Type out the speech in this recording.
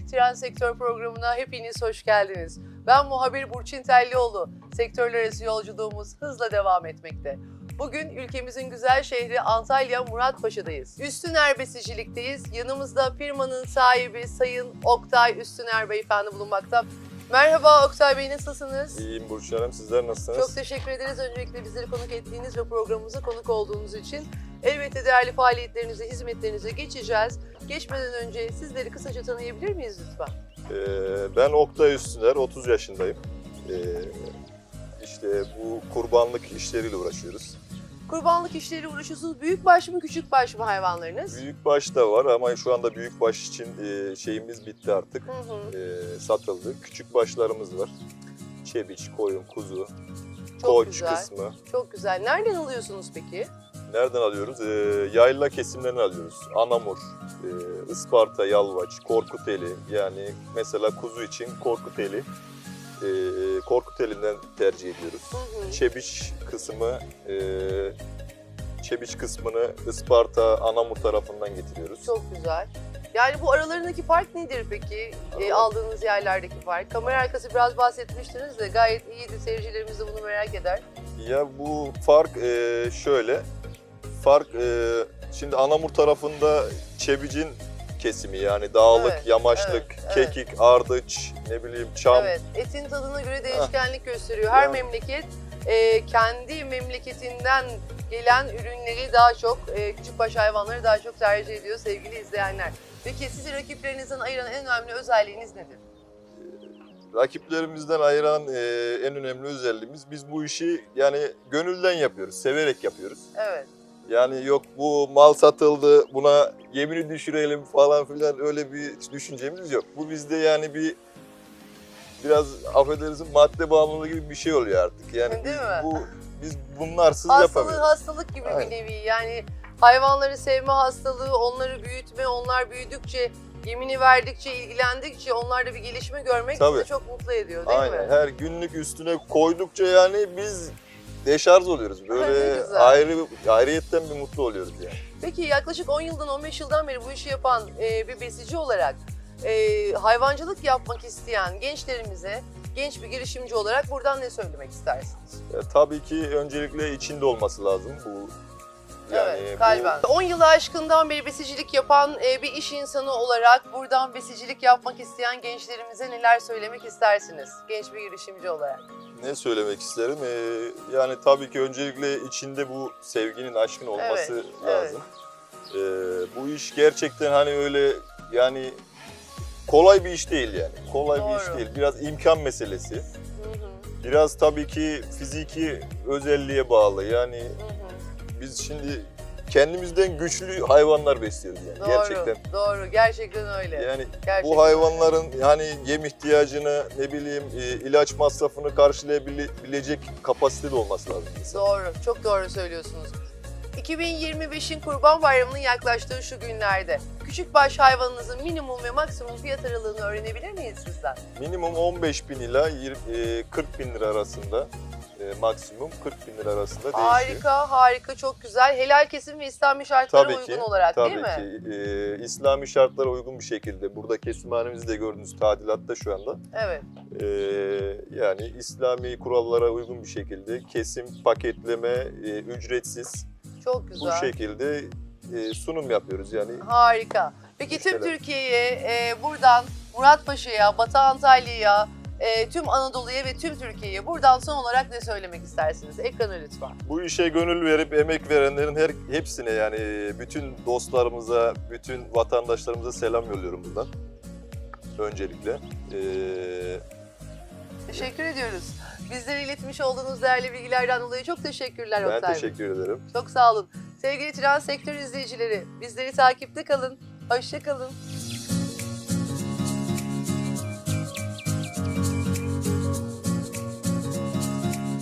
Üreten Sektör programına hepiniz hoş geldiniz. Ben muhabir Burçin Tellioğlu. Sektörler arası yolculuğumuz hızla devam etmekte. Bugün ülkemizin güzel şehri Antalya Muratpaşa'dayız. Üstüner Besicilik'teyiz. Yanımızda firmanın sahibi Sayın Oktay Üstüner Beyefendi bulunmakta. Merhaba Oktay Bey nasılsınız? İyiyim Burcu Hanım. Sizler nasılsınız? Çok teşekkür ederiz öncelikle bizleri konuk ettiğiniz ve programımıza konuk olduğunuz için. Elbette değerli faaliyetlerinize, hizmetlerinize geçeceğiz. Geçmeden önce sizleri kısaca tanıyabilir miyiz lütfen? Ee, ben Oktay Üstüner, 30 yaşındayım. Ee, işte bu kurbanlık işleriyle uğraşıyoruz. Kurbanlık işleri uğraşıyorsunuz. Büyük baş mı, küçük baş mı hayvanlarınız? Büyükbaş da var ama şu anda büyükbaş için e, şeyimiz bitti artık. Hı hı. Ee, satıldı. Küçük başlarımız var. Çebiç, koyun, kuzu, Çok koç güzel. kısmı. Çok güzel. Nereden alıyorsunuz peki? Nereden alıyoruz? Ee, yayla kesimlerinden alıyoruz. Anamur, e, Isparta, Yalvaç, Korkuteli. Yani mesela kuzu için Korkuteli. E, Korkuteli'nden tercih ediyoruz. Hı hı. Çebiç kısmı, e, Çebiç kısmını Isparta, Anamur tarafından getiriyoruz. Çok güzel. Yani bu aralarındaki fark nedir peki? E, aldığınız yerlerdeki fark. Kamera arkası biraz bahsetmiştiniz de gayet iyiydi. Seyircilerimiz de bunu merak eder. Ya bu fark e, şöyle. Fark e, şimdi Anamur tarafında Çebicin kesimi yani dağlık, Evet, yamaçlık, evet, evet. kekik, ardıç, ne bileyim çam. Evet, etin tadına göre değişkenlik gösteriyor. Her Yani- memleket e, kendi memleketinden gelen ürünleri daha çok, e, küçükbaş hayvanları daha çok tercih ediyor sevgili izleyenler. Peki sizi rakiplerinizden ayıran en önemli özelliğiniz nedir? Rakiplerimizden ayıran e, en önemli özelliğimiz biz bu işi yani gönülden yapıyoruz, severek yapıyoruz. Evet, Yani yok bu mal satıldı, buna yemini düşürelim falan filan öyle bir düşüncemiz yok. Bu bizde yani bir biraz affedersin madde bağımlılığı gibi bir şey oluyor artık. Yani Değil biz mi? bu biz bunlarsız hastalık yapamıyoruz. hastalık gibi Aynen. bir nevi. Yani hayvanları sevme hastalığı, onları büyütme, onlar büyüdükçe, yemini verdikçe, ilgilendikçe onlarda bir gelişme görmek Tabii. sizi çok mutlu ediyor değil Aynen mi? her günlük üstüne koydukça yani biz deşarj oluyoruz. Böyle ayrı ayrıyetten bir mutlu oluyoruz yani. Peki yaklaşık 10 yıldan 15 yıldan beri bu işi yapan e, bir besici olarak e, hayvancılık yapmak isteyen gençlerimize genç bir girişimci olarak buradan ne söylemek istersiniz? Ya, tabii ki öncelikle içinde olması lazım bu. Yani evet, bu- kalben. 10 yılı aşkından beri besicilik yapan e, bir iş insanı olarak buradan besicilik yapmak isteyen gençlerimize neler söylemek istersiniz? Genç bir girişimci olarak. Ne söylemek isterim? Ee, yani tabii ki öncelikle içinde bu sevginin, aşkın olması Evet, lazım. Ee, bu iş gerçekten hani öyle yani kolay bir iş değil yani. Kolay bir iş Doğru. değil. Biraz imkan meselesi. Hı hı, Biraz tabii ki fiziki özelliğe bağlı. Yani hı hı. Biz şimdi kendimizden güçlü hayvanlar besliyoruz yani Doğru, gerçekten. doğru. Gerçekten öyle. Yani Gerçekten bu hayvanların yani yem ihtiyacını ne bileyim e, ilaç masrafını karşılayabilecek kapasitede olması lazım. insan. Doğru, çok doğru söylüyorsunuz. 2025'in Kurban Bayramı'nın yaklaştığı şu günlerde küçük baş hayvanınızın minimum ve maksimum fiyat aralığını öğrenebilir miyiz sizden? Minimum 15 bin ila 20, e, 40 bin lira arasında e, maksimum 40 bin lira arasında değişiyor. Harika, harika, çok güzel. Helal kesim ve İslami şartlara Tabii uygun ki, olarak Tabii değil mi? ki e, İslami şartlara uygun bir şekilde burada kesimhanemizi de gördüğünüz tadilatta şu anda. Evet, E, yani İslami kurallara uygun bir şekilde kesim, paketleme e, ücretsiz çok bu güzel. şekilde e, sunum yapıyoruz yani. Harika. Peki tüm. Türkiye'ye e, buradan Muratpaşa'ya, Batı Antalya'ya, e, tüm Anadolu'ya ve tüm Türkiye'ye buradan son olarak ne söylemek istersiniz? Ekrana lütfen. Bu işe gönül verip emek verenlerin her hepsine yani bütün dostlarımıza, bütün vatandaşlarımıza selam yolluyorum buradan. Öncelikle. Ee, Teşekkür ediyoruz. Bizlere iletmiş olduğunuz değerli bilgilerden dolayı çok teşekkürler ben Oktay Bey. teşekkür ederim. Çok sağ olun. Sevgili Trans Sektör izleyicileri, bizleri takipte kalın. Hoşça kalın.